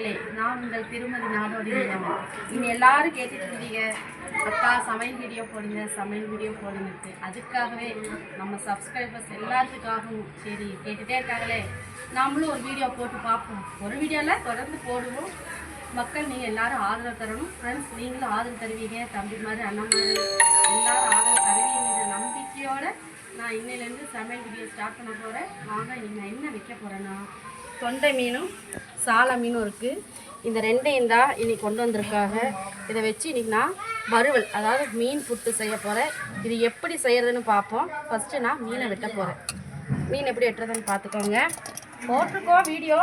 நண்பர்களே நான் உங்கள் திருமதி நாடோடி இல்லம் நீங்கள் எல்லாரும் கேட்டுட்டு இருந்தீங்க அக்கா சமையல் வீடியோ போடுங்க சமையல் வீடியோ போடுங்கட்டு அதுக்காகவே நம்ம சப்ஸ்கிரைபர்ஸ் எல்லாத்துக்காகவும் சரி கேட்டுகிட்டே இருக்காங்களே. நாமளும் ஒரு வீடியோ போட்டு பார்ப்போம். ஒரு வீடியோவில் தொடர்ந்து போடுவோம். மக்கள் நீங்கள் எல்லாரும் ஆதரவு தரணும். ஃப்ரெண்ட்ஸ் நீங்களும் ஆதரவு தருவீங்க. தம்பி மாதிரி அண்ணன் மாதிரி எல்லாரும் ஆதரவு தருவீங்கிற நம்பிக்கையோடு நான் இன்னிலேருந்து சமையல் வீடியோ ஸ்டார்ட் பண்ண போகிறேன் வாங்க நீங்கள் என்ன வைக்க போகிறேன்னா தொண்டை மீனும் சால மீனும் இருக்குது இந்த ரெண்டையும் தான் இன்றைக்கி கொண்டு வந்திருக்காங்க. இதை வச்சு இன்றைக்கி நான் வறுவல் அதாவது மீன் புட்டு செய்ய போகிறேன் இது எப்படி செய்கிறதுன்னு பார்ப்போம். ஃபஸ்ட்டு நான் மீனை வெட்ட போகிறேன் மீன் எப்படி வெட்டுறதுன்னு பார்த்துக்கோங்க. போட்டிருக்கோம் வீடியோ.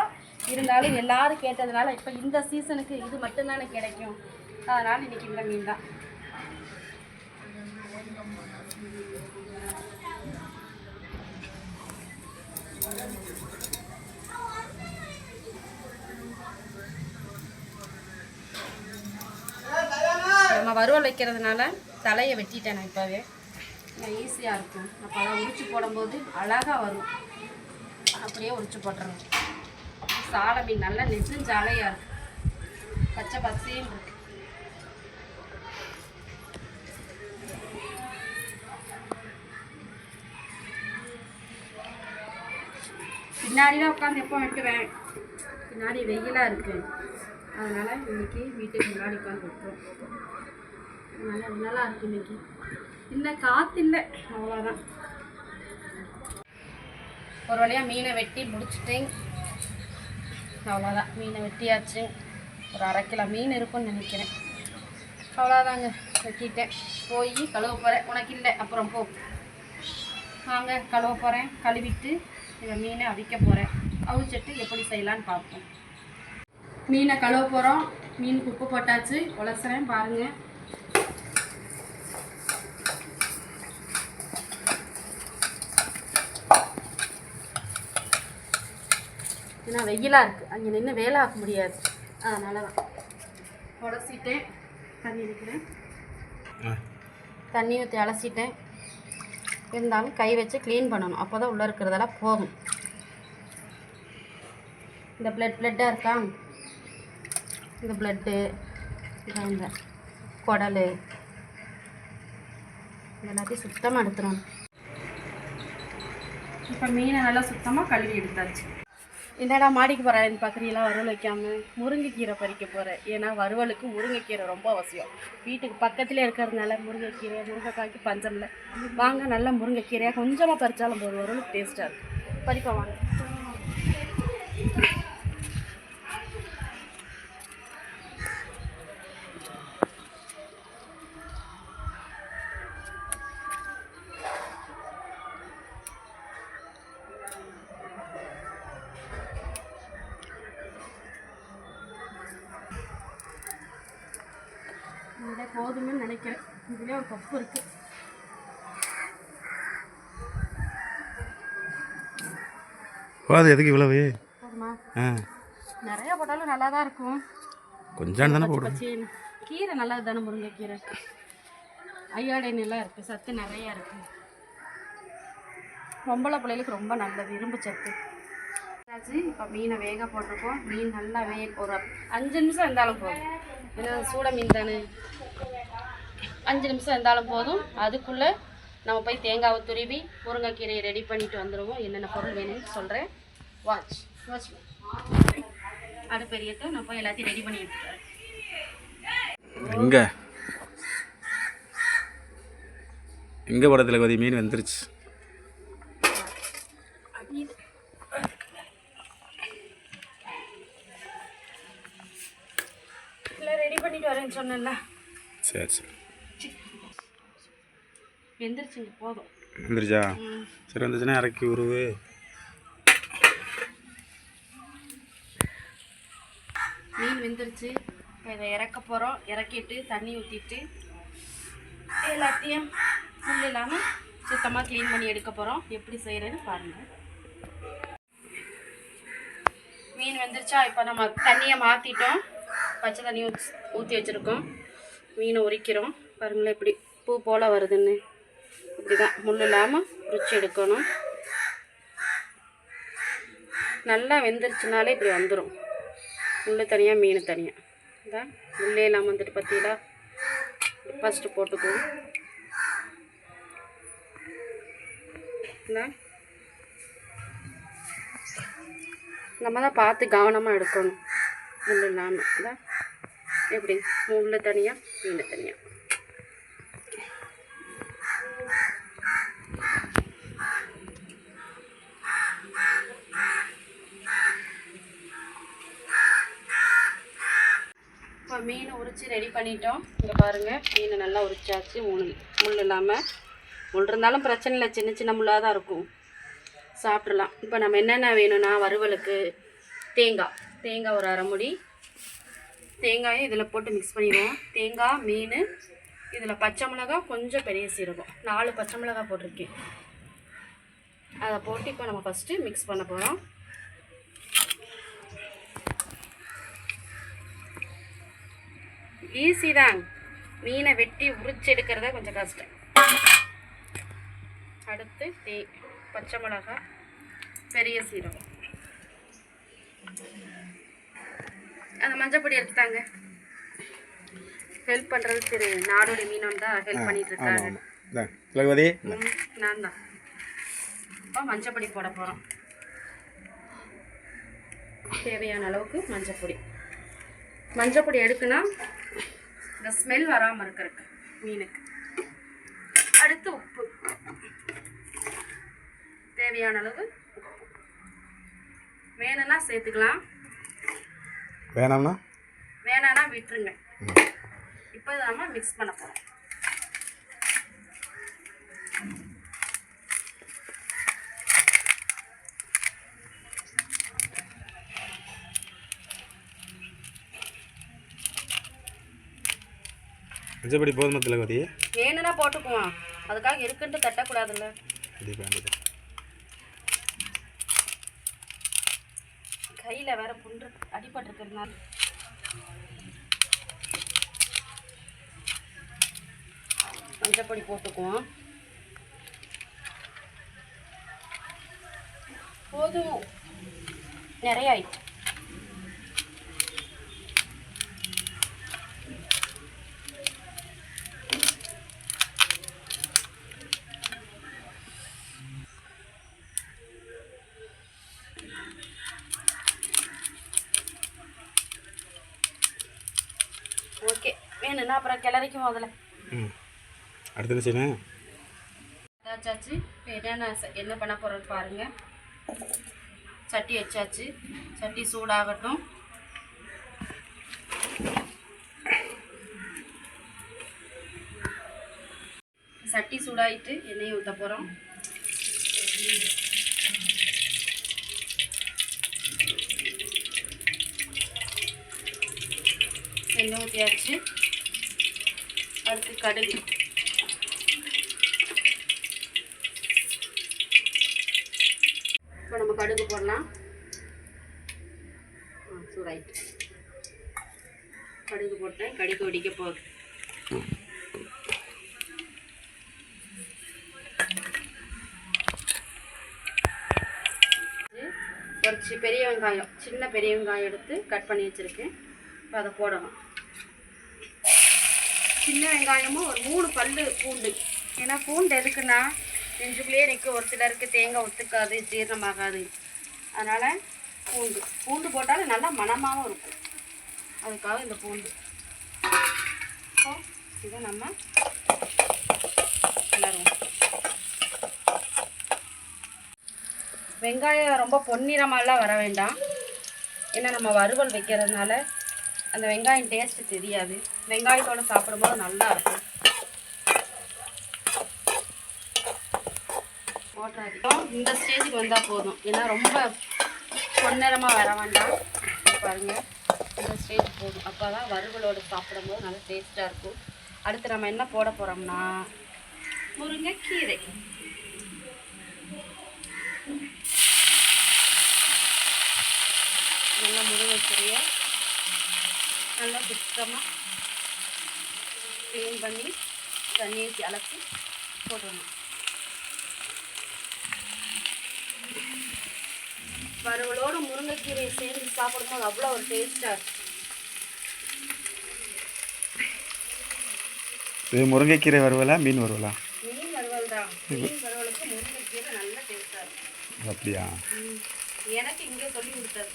இருந்தாலும் எல்லாரும் கேட்டதுனால இப்போ இந்த சீசனுக்கு இது மட்டும்தானே கிடைக்கும். அதனால் இன்றைக்கி இந்த மீன் தான். நம்ம வறுவல் வைக்கிறதுனால தலையை வெட்டிட்டேன் நான் இப்போவே. ஈஸியாக இருக்கும். அப்போ அதை உரிச்சு போடும்போது அழகாக வரும். அப்படியே உரிச்சு போட்டுறோம் சாலை மீன் நல்லா நெடுஞ்சாலையாக இருக்கும் பச்சை பச்சையும் இருக்கு. பின்னாடி தான் உட்காந்து எப்போ வெட்டுவேன் பின்னாடி வெயிலாக இருக்குது அதனால் இன்றைக்கி வீட்டுக்கு முன்னாடி உட்காந்து வெட்டுறோம் நல்லா நல்லா இருக்குது இன்னைக்கு. இல்லை காற்று இல்லை. அவ்வளோதான் ஒரு வழியாக மீனை வெட்டி முடிச்சிட்டேன் அவ்வளோதான் மீனை வெட்டியாச்சு. ஒரு அரை கிலோ மீன் இருக்கும்னு நினைக்கிறேன். அவ்வளோதாங்க வெட்டிட்டேன். போய் கழுவ போகிறேன் உனக்கு இல்லை. அப்புறம் போ. வாங்க கழுவ போகிறேன் கழுவிட்டு இந்த மீனை அவிக்க போகிறேன் அவிச்சிட்டு எப்படி செய்யலான்னு பார்ப்போம். மீனை கழுவ போகிறோம் மீனுக்கு உப்பு போட்டாச்சு. உலசுறேன் பாருங்கள் ஏன்னா வெயிலாக இருக்குது அங்கே நின்று வேலை ஆக்க முடியாது. அதனால தான். உடச்சிட்டேன் தண்ணி வைக்கிறேன் தண்ணி ஊற்றி அலசிட்டேன் இருந்தாலும் கை வச்சு க்ளீன் பண்ணணும். அப்போ தான் உள்ளே இருக்கிறதெல்லாம் போகும் இந்த பிளட் பிளட்டாக இருக்கா? இந்த பிளட்டு இந்த குடல். எல்லாத்தையும் சுத்தமாக எடுத்துடணும். இப்போ மீனை நல்லா சுத்தமாக கழுவி எடுத்தாச்சு. என்னடா மாடிக்கு போகிறேன் பார்க்குறீங்களா வறுவல் வைக்காம முருங்கைக்கீரை பறிக்க போகிறேன் ஏன்னா வறுவலுக்கு முருங்கைக்கீரை ரொம்ப அவசியம். வீட்டுக்கு பக்கத்துலேயே இருக்கிறதுனால முருங்கைக்கீரை முருங்கைக்காய்க்கு பஞ்சம் இல்லை. வாங்க நல்லா முருங்கைக்கீரையாக கொஞ்சமாக பறித்தாலும் போதும். வறுவலுக்கு டேஸ்ட்டாக இருக்கும் பறிப்போம் வாங்க. கப்பு இருக்குது ஓ அது எதுக்கு இவ்வளவு? ஆ. நிறைய போட்டாலும் நல்லா தான் இருக்கும். கொஞ்சம் தானே போடும் கீரை நல்லது தானே முருங்கைக்கீரை. அயோடைன் எல்லாம் இருக்குது சத்து நிறையா இருக்குது பொம்பளை பிள்ளைகளுக்கு ரொம்ப நல்லது. இரும்பு சத்து. இப்போ மீனை வேக போட்டிருக்கோம். மீன் நல்லா வே ஒரு அஞ்சு நிமிஷம் இருந்தாலும் போதும். ஏன்னா சூட மீன் தானே? அஞ்சு நிமிஷம் இருந்தாலும் போதும். அதுக்குள்ளே நம்ம போய் தேங்காவை துருவி முருங்கைக்கீரையை ரெடி பண்ணிட்டு வந்துடுவோம் என்னென்ன பொருள் வேணும்னு சொல்கிறேன் வாட்ச் வாட்ச் அடுப்பு எரியட்டும் நான் போய் எல்லாத்தையும் ரெடி பண்ணி எடுத்துட்டு வரேன் எங்கே? எங்கே படத்தில் கொதி? மீன் வந்துருச்சு. இல்லை ரெடி பண்ணிட்டு வரேன்னு சொன்னேன்ல. சரி சரி. வெந்துருச்சுங்க போதும். வந்துருச்சா சரி வந்துச்சுன்னா இறக்கி உருவு மீன் வெந்துருச்சு. இப்போ இதை இறக்க போகிறோம் இறக்கிட்டு தண்ணி ஊற்றிட்டு எல்லாத்தையும் புல் இல்லாமல் சுத்தமாக க்ளீன் பண்ணி எடுக்க போகிறோம் எப்படி செய்கிறேன்னு பாருங்கள் மீன் வெந்துருச்சா? இப்போ நம்ம தண்ணியை மாற்றிட்டோம் பச்சை தண்ணி ஊற்றி ஊற்றி வச்சுருக்கோம். மீனை உரிக்கிறோம். பாருங்களேன் இப்படி பூ போல் வருதுன்னு. இப்படி தான் முள் இல்லாமல் உரிச்சு எடுக்கணும். நல்லா வெந்துருச்சுனாலே இப்படி வந்துடும் முள் தனியாக மீன் தனியாக இந்த முள்ளே இல்லாமல் வந்துட்டு பார்த்தீங்களா ஃபஸ்ட்டு போட்டுக்குவோம் இந்த. நம்ம தான் பார்த்து கவனமாக எடுக்கணும். முள் இல்லாமல் இந்த. எப்படி? முள் தனியாக மீன் தனியாக இப்போ மீன் உரித்து ரெடி பண்ணிட்டோம். இங்கே பாருங்கள் மீன் நல்லா உரிச்சாச்சு. மூணு முள் இல்லாமல் முள் இருந்தாலும் பிரச்சனை இல்லை. சின்ன சின்ன முள்ளாக தான் இருக்கும். சாப்பிட்றலாம் இப்போ நம்ம என்னென்ன வேணும்னா வறுவலுக்கு தேங்காய். தேங்காய் ஒரு அரை முடி. தேங்காயை இதில் போட்டு மிக்ஸ் பண்ணிடுவோம். தேங்காய் மீன் இதில் பச்சை மிளகாய் கொஞ்சம் பெரிய சீரகம். நாலு பச்சை மிளகாய் போட்டிருக்கேன். அதை போட்டு இப்போ நம்ம ஃபஸ்ட்டு மிக்ஸ் பண்ண போகிறோம் ஈஸி தான். மீனை வெட்டி உரிச்சு எடுக்கிறதா கொஞ்சம் கஷ்டம். அடுத்து தே பச்சை மிளகாய் பெரிய சீரகம். அந்த மஞ்சப்பொடி எடுத்துட்டாங்க. ஹெல்ப் பண்ணுறது திரு நாடோடி மீனோன் தான் ஹெல்ப் பண்ணிட்டு இருக்காரு. ம், நான் தான். இப்போ மஞ்சப்பொடி போட போகிறோம் தேவையான அளவுக்கு மஞ்சப்பொடி மஞ்சப்பொடி எடுக்குன்னா இந்த ஸ்மெல் வராமல் இருக்கிறதுக்கு மீனுக்கு. அடுத்து உப்பு. தேவையான அளவு உப்பு. வேணும்னா சேர்த்துக்கலாம். வேணாம்னா? வேணான்னா விட்டுருங்க. இப்போ நம்ம மிக்ஸ் பண்ண போகிறோம் மஞ்சப்படி போதுமா திலகவதி வேணும்னா போட்டுக்குவோம் அதுக்காக இருக்குன்ட்டு தட்டக்கூடாதுல்ல. கண்டிப்பாக கையில் வேற புண்டு அடிபட்டிருக்கிறதுனால. மஞ்சப்பொடி போட்டுக்குவோம். போதும். நிறைய ஆயிடுச்சு ஓகே வேணும்னா அப்புறம் கிளறிக்கும் அதில் ம். அடுத்து என்ன செய்யணும் வச்சாச்சு இப்போ என்னென்ன என்ன பண்ண போகிறோம்னு பாருங்கள் சட்டி வச்சாச்சு. சட்டி சூடாகட்டும். சட்டி சூடாயிட்டு எண்ணெயை ஊற்ற போகிறோம் எண்ணெய் ஊற்றியாச்சு அடுத்து கடுகு. இப்போ நம்ம கடுகு போடலாம். ஆ ரைட் கடுகு போட்டேன். கடுகு வெடிக்க போகுது. ஒரு சி பெரிய வெங்காயம். சின்ன பெரிய வெங்காயம் எடுத்து கட் பண்ணி வச்சுருக்கேன். இப்போ அதை போடணும். சின்ன வெங்காயமும் ஒரு மூணு பல்லு பூண்டு. ஏன்னா பூண்டு எதுக்குன்னா நெஞ்சுக்குள்ளேயே நிற்கும் ஒரு சிலருக்கு தேங்காய் ஒத்துக்காது ஜீரணமாகாது. அதனால் பூண்டு. பூண்டு போட்டாலும் நல்லா மணமாகவும் இருக்கும். அதுக்காக இந்த பூண்டு. ஸோ இதை நம்ம கிளறுவோம். வெங்காயம் ரொம்ப பொன்னிறமாலாம் வர வேண்டாம். ஏன்னா நம்ம வறுவல் வைக்கிறதுனால அந்த வெங்காயம் டேஸ்ட்டு தெரியாது. வெங்காயத்தோட சாப்பிடும்போது நல்லா இருக்கும். இந்த ஸ்டேஜுக்கு வந்தால் போதும். ஏன்னா ரொம்ப பொன்னிறமாக வர வேண்டாம். பாருங்கள் பாருங்க. இந்த ஸ்டேஜ் போதும். அப்போ தான் வறுவலோடு சாப்பிடும்போது நல்லா டேஸ்ட்டாக இருக்கும். அடுத்து நம்ம என்ன போட போகிறோம்னா முருங்கைக்கீரை. நல்லா முருங்கைக்கீரையை நல்லா சுத்தமாக க்ளீன் பண்ணி தண்ணி ஊற்றி அலசி போட்டுடணும் வறுவலோட முருங்கைக்கீரையை சேர்ந்து சாப்பிடும்போது அவ்வளோ ஒரு டேஸ்ட்டாக இருக்கும் இது முருங்கைக்கீரை வருவலா மீன் வருவலா மீன் வறுவல் தான். மீன் வறுவலுக்கு முருங்கைக்கீரை நல்ல டேஸ்ட்டாக இருக்கும் அப்படியா. எனக்கு இங்கே சொல்லி கொடுத்தது.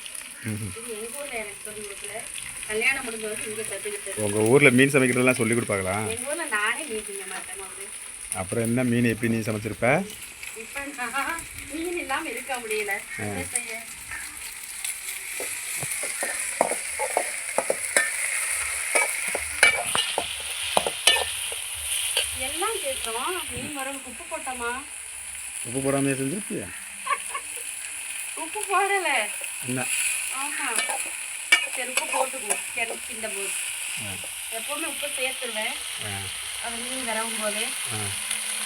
உங்கள் ஊரில் மீன் சமைக்கிறதெல்லாம் சொல்லி கொடுப்பாங்களா? அப்புறம் என்ன மீன் எப்படி நீ சமைச்சிருப்ப? இப்போ நான் மீன் இல்லாமல் இருக்க முடியல. என்ன செய்ய? எல்லாம் கேட்டோம் மீன் வரவுக்கு உப்பு போட்டோமா? உப்பு போடாமையே செஞ்சிருப்பியா? உப்பு போடலை. என்ன? உப்பு போட்டுக்குவோம். சரி இந்த போது ஆ எப்போவுமே உப்பு சேர்த்துருவேன். ஆ. அது மீன் வரவும் போது. ஆ.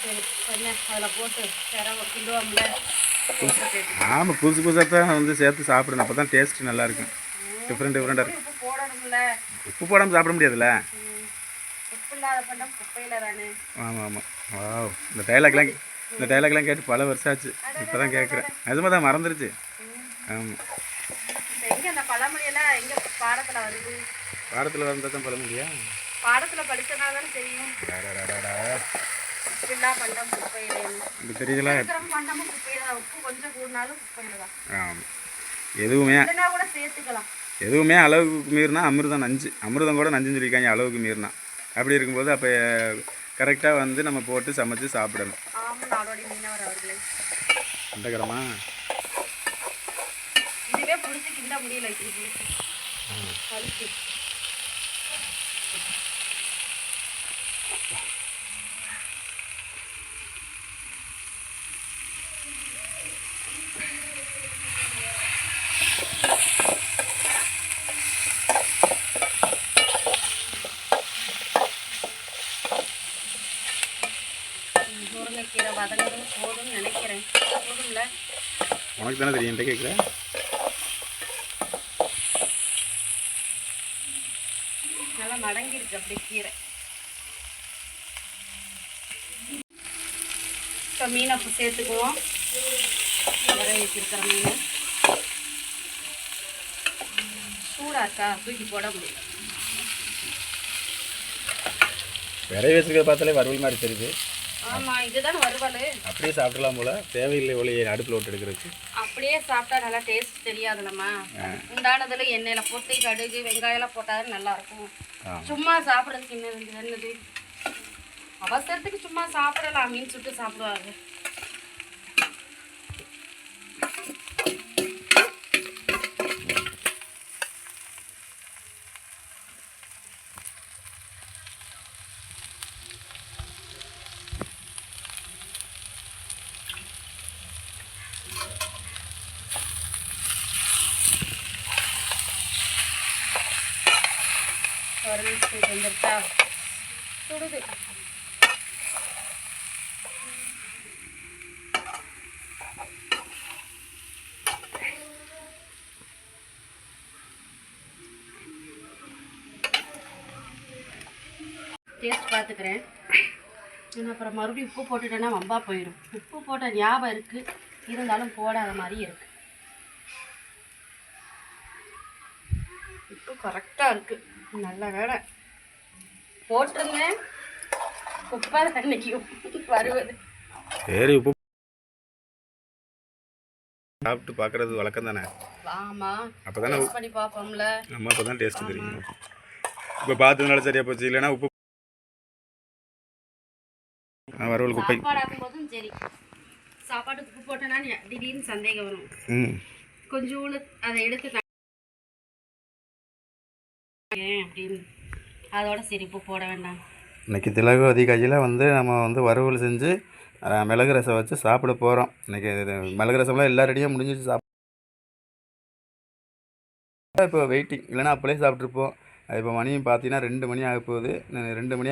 சரி என்ன அதில் போட்டு சிரவ கிண்டுவோம்ல. போட்டு ஆமாம் புதுசு புதுசாக தான் வந்து சேர்த்து சாப்பிடணும். அப்போ தான் டேஸ்ட் நல்லா இருக்கும் டிஃப்ரெண்ட் டிஃப்ரெண்ட்டாக இருக்கும். உப்பு போடணும்ல. உப்பு போடாமல் சாப்பிட முடியாதுல்ல? ஆமாம் ஆமாம் வாவ் இந்த டைலாக்லாம் இந்த டைலாக்லாம் கேட்டு பல வருஷம் ஆச்சு. இப்போ தான் கேட்குறேன். நிஜமாக தான் மறந்துருச்சு. ஆமாம் அந்த பழமொழியெல்லாம் எங்கே பாடத்தில் வருது? பாடத்தில் வந்தால் தான் பல முடியா பாடத்தில் தானே தெரியும். பண்டம் தெரியுதுல பண்டமும் குப்பையில். உப்பு கொஞ்சம் கூடினாலும் குப்பையில் தான். ஆமாம் எதுவுமே இல்லைன்னா கூட சேர்த்துக்கலாம். எதுவுமே அளவுக்கு மீறினா அமிர்தம் நஞ்சு. அமிர்தம் கூட நஞ்சுன்னு சொல்லியிருக்காங்க அளவுக்கு மீறினா. அப்படி இருக்கும்போது அப்போ கரெக்டாக வந்து நம்ம போட்டு சமைச்சு சாப்பிடணும். இதுவே பிடிச்சி கிண்ட முடியல இப்படி பிடிச்சி வலிக்கு முருங்கைக்கீரை வதங்கதும் போதும்னு நினைக்கிறேன் போதும்ல உனக்கு தானே தெரியும் என்கிட்ட கேட்குறேன் அப்படியே கீரை. இப்போ மீனை சேர்த்துக்குவோம். வர வச்சிருக்கிற மீன். சூடா இருக்கா தூக்கி போட முடியல. விரைய வச்சிருக்கிறத பார்த்தாலே வறுவல் மாதிரி தெரியுது. ஆமாம் இதுதான் வறுவல். அப்படியே சாப்பிடலாம் போல. தேவையில்லை ஒளியை அடுப்பில் விட்டு எடுக்கிறதுக்கு. அப்படியே சாப்பிட்டா நல்லா டேஸ்ட் தெரியாதுல்லம்மா உண்டானதில் எண்ணெயில் போட்டு கடுகு வெங்காயம்லாம் போட்டால் நல்லா இருக்கும் ஆ. சும்மா சாப்பிட்றதுக்கு என்ன என்னது அவசரத்துக்கு சும்மா சாப்பிடலாம் மீன் சுட்டு சாப்பிடுவாங்க. ஒரு போயிட்டு வந்துருச்சா சுடுது. டேஸ்ட் பார்த்துக்கிறேன் இன்னும் அப்புறம் மறுபடியும் உப்பு போட்டுட்டேன்னா வம்பா போயிடும் உப்பு போட்ட ஞாபகம் இருக்குது இருந்தாலும் போடாத மாதிரி இருக்குது உப்பு கரெக்டாக இருக்குது நல்ல வேலை. போட்டிருந்தேன் குப்பை தான் இன்னைக்கு வருவது. சரி உப்பு சாப்பிட்டு பார்க்குறது வழக்கம் தானே? ஆமாம் அப்போ தானே பண்ணி பார்ப்போம்ல. நம்ம அப்போ தான் டேஸ்ட் தெரியும். இப்போ பார்த்ததுனால சரியாக போச்சு இல்லைன்னா உப்பு ஆ, வறுவல் குப்பை. சாப்பாடு ஆக்கும்போதும் சரி. சாப்பாட்டுக்கு உப்பு போட்டேன்னா திடீர்னு சந்தேகம் வரும். ம். கொஞ்சோண்டு அதை எடுத்து ஏன் அப்படின்னு அதோட சிரிப்பு போட வேண்டாம். இன்னைக்கு திலகு அதிகாயில் வந்து நம்ம வந்து வறுவல் செஞ்சு மிளகு ரசம் வச்சு சாப்பிட போகிறோம் இன்னைக்கு இது மிளகு ரசம்லாம் எல்லா ரெடியாக முடிஞ்சிச்சு சாப்பிட இப்போ வெயிட்டிங் இல்லைனா அப்போலே சாப்பிட்ருப்போம் இப்போ மணியும் பார்த்தீங்கன்னா ரெண்டு மணி ஆக போகுது ரெண்டு மணி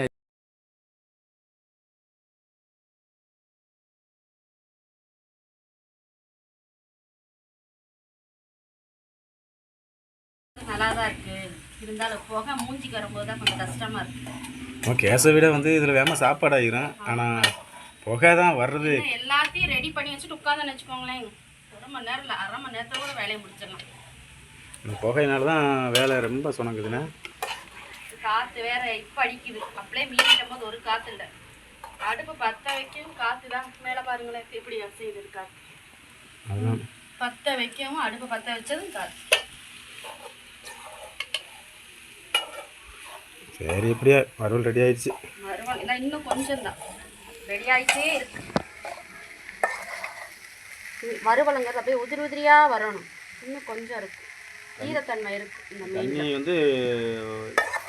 தான் கொஞ்சம் கஷ்டமா இருக்கு. கேஸை விட வந்து இதில் வேகமாக சாப்பாடு ஆகிரும் ஆனால் புகை தான் வர்றது எல்லாத்தையும் ரெடி பண்ணி வச்சுட்டு உட்காந்து வச்சுக்கோங்களேன். ஒரு மணி நேரம் இல்லை அரை மணி நேரத்தில் கூட வேலையை முடிச்சிடலாம். இந்த புகையினால தான் வேலை ரொம்ப சுணங்குதுண்ணே. காற்று வேற இப்போ அடிக்குது. அப்படியே மீனிட்டும் போது ஒரு காற்று இல்லை. அடுப்பு பற்ற வைக்கவும் காற்று தான். மேலே பாருங்களேன் எப்படி அசையுது இருக்கா? அதுதான் பற்ற வைக்கவும் அடுப்பு பற்ற வச்சதும் காற்று சரி எப்படியா வறுவல் ரெடி ஆயிடுச்சு. இன்னும் கொஞ்சம் தான் ரெடி இது வறுவலுங்கிறது அப்படியே உதிரி உதிரியா வரணும். இன்னும் கொஞ்சம் இருக்கு. ஈரத்தன்மை இருக்கு இந்த மீன் தண்ணி வந்து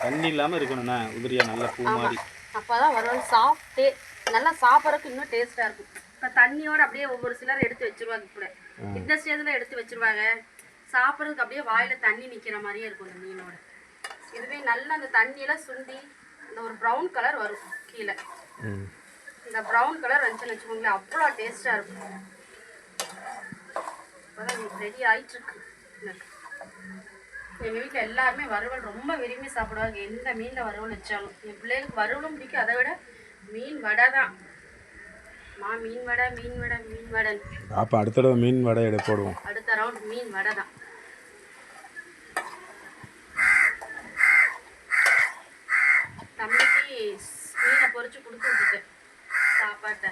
தண்ணி இல்லாமல் இருக்கணுண்ணே உதிரியா நல்லா பூ மாதிரி அப்பதான் வறுவல் சாப்பிட்டே நல்லா சாப்பிட்றதுக்கு இன்னும் டேஸ்டா இருக்கும். இப்போ தண்ணியோட அப்படியே ஒவ்வொரு சிலர் எடுத்து வச்சிருவாங்க கூட. இந்த ஸ்டேஜில் எடுத்து வச்சிருவாங்க. சாப்பிட்றதுக்கு அப்படியே வாயில தண்ணி நிக்கிற மாதிரியே இருக்கும் இந்த மீனோட. இதுவே நல்லா அந்த தண்ணியில சுண்டி இந்த ஒரு ப்ரௌன் கலர் வரும் கீழே. இந்த ப்ரௌன் கலர் வந்துச்சுன்னு வச்சுக்கோங்களேன் அவ்வளோ டேஸ்ட்டாக இருக்கும். இப்போதான் ரெடி எனக்கு எங்கள் வீட்டில் எல்லாருமே வறுவல் ரொம்ப விரும்பி சாப்பிடுவாங்க. எந்த மீனில் வறுவல் வச்சாலும். என் பிள்ளைகளுக்கு வறுவலும் பிடிக்கும். அதை விட மீன் வடை தான். மா மீன் வடை மீன் வடை மீன் வடை அப்போ அடுத்த தடவை மீன் வடை எடு போடுவோம். அடுத்த ரவுண்ட் மீன் வடை தான். மீனை பொரிச்சு கொடுத்து விட்டுட்டேன் சாப்பாட்டை.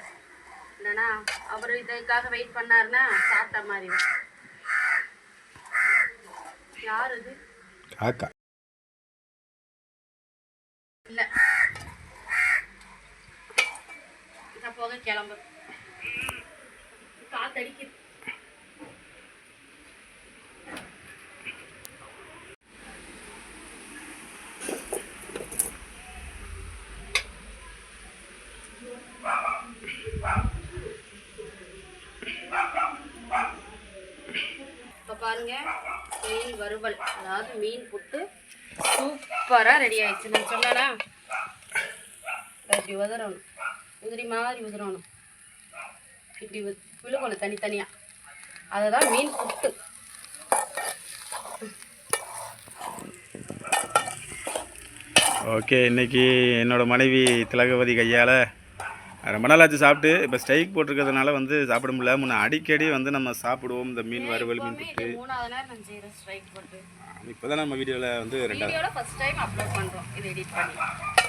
இல்லைன்னா அவர் இதுக்காக வெயிட் பண்ணாருன்னா சாப்பிட்ட மாதிரி. யார் இது? காக்கா. இல்லை. நான் போக கிளம்பு பாருங்க. மீன் வறுவல். அதாவது மீன் புட்டு சூப்பராக ரெடி ஆயிடுச்சு. நான் சொல்லலாம் இப்படி உதறணும். உதிரி மாதிரி உதிரணும். இப்படி விழுகணும் தனித்தனியாக அதுதான் மீன் புட்டு. ஓகே இன்னைக்கு என்னோடய மனைவி திலகவதி கையால் ரொம்ப நாள் ஆச்சு சாப்பிட்டு. இப்போ ஸ்ட்ரைக் போட்டிருக்கிறதுனால வந்து சாப்பிட முடியல. முன்ன அடிக்கடி வந்து நம்ம சாப்பிடுவோம். இந்த மீன் வறுவல் மீன் புட்டு இது மூணாவது நேரம் நான் செய்கிறேன் ஸ்ட்ரைக் போட்டு. இப்போ தான் நம்ம வீடியோவில் வந்து ரெண்டாவது.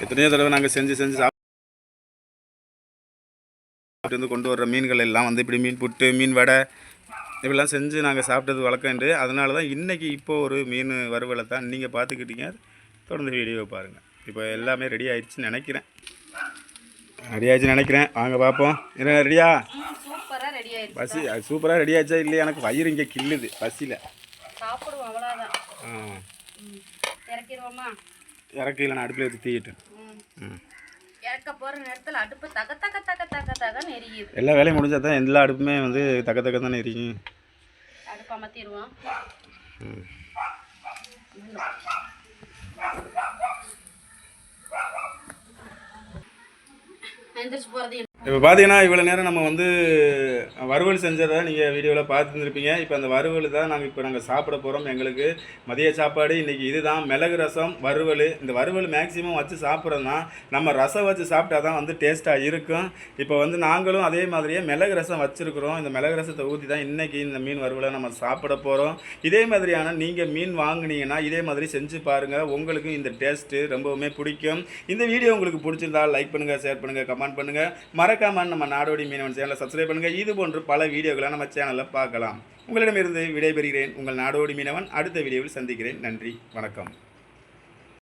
எத்தனையோ தடவை நாங்கள் செஞ்சு செஞ்சு சாப்பிட்டு வந்து கொண்டு வர்ற மீன்கள் எல்லாம் வந்து இப்படி மீன் புட்டு மீன் வடை இப்படிலாம் செஞ்சு நாங்கள் சாப்பிட்டது வழக்கண்டு அதனால தான் இன்றைக்கி இப்போ ஒரு மீன் வறுவலை தான் நீங்கள் பார்த்துக்கிட்டீங்க. தொடர்ந்து வீடியோவை பாருங்கள் இப்போ எல்லாமே ரெடி ஆயிடுச்சுன்னு நினைக்கிறேன். ரெடி ஆயிடுச்சுன்னு நினைக்கிறேன். வாங்க பார்ப்போம். என்ன ரெடியா? பசி அது சூப்பராக ரெடி ஆச்சா இல்லையா? எனக்கு வயிறு இங்கே கில்லுது பசியில். சாப்பிடுவோம் அவ்வளோதான் ஆ. ம். இறக்கிடுவோமா இறக்கையில் நான் அடுப்பில் எடுத்து தீயிட்டேன் ம். ம். இறக்க போகிற நேரத்தில் அடுப்பு தக தக தக தக தகன்னு எரியுது. எல்லா வேலையும் முடிஞ்சா தான் எல்லா அடுப்புமே வந்து தக்க தக்க தானே இருக்கும் அடுப்பு அமர்த்திடுவோம் ம். and this is the இப்போ பார்த்தீங்கன்னா இவ்வளோ நேரம் நம்ம வந்து வறுவல் செஞ்சதை நீங்கள் வீடியோவில் பார்த்துருந்துருப்பீங்க. இப்போ அந்த வறுவல் தான் நாங்கள் இப்போ நாங்கள் சாப்பிட போகிறோம் எங்களுக்கு. மதிய சாப்பாடு இன்றைக்கி இதுதான். மிளகு ரசம் வறுவல். இந்த வறுவல் மேக்ஸிமம் வச்சு சாப்பிட்றதுனா நம்ம ரசம் வச்சு சாப்பிட்டா தான் வந்து டேஸ்ட்டாக இருக்கும். இப்போ வந்து நாங்களும் அதே மாதிரியே மிளகு ரசம் வச்சுருக்குறோம். இந்த மிளகு ரசத்தை ஊற்றி தான் இன்றைக்கி இந்த மீன் வறுவலை நம்ம சாப்பிட போகிறோம் இதே மாதிரியான நீங்கள் மீன் வாங்குனீங்கன்னா இதே மாதிரி செஞ்சு பாருங்கள் உங்களுக்கும் இந்த டேஸ்ட்டு ரொம்பவுமே பிடிக்கும். இந்த வீடியோ உங்களுக்கு பிடிச்சிருந்தா லைக் பண்ணுங்கள் ஷேர் பண்ணுங்கள் கமெண்ட் பண்ணுங்கள் மறக்காமல் நம்ம நாடோடி மீனவன் சேனலை சப்ஸ்கிரைப் பண்ணுங்கள் இது போன்று பல வீடியோக்களை நம்ம சேனலில் பார்க்கலாம். உங்களிடமிருந்து விடைபெறுகிறேன் உங்கள் நாடோடி மீனவன். அடுத்த வீடியோவில் சந்திக்கிறேன். நன்றி. வணக்கம்.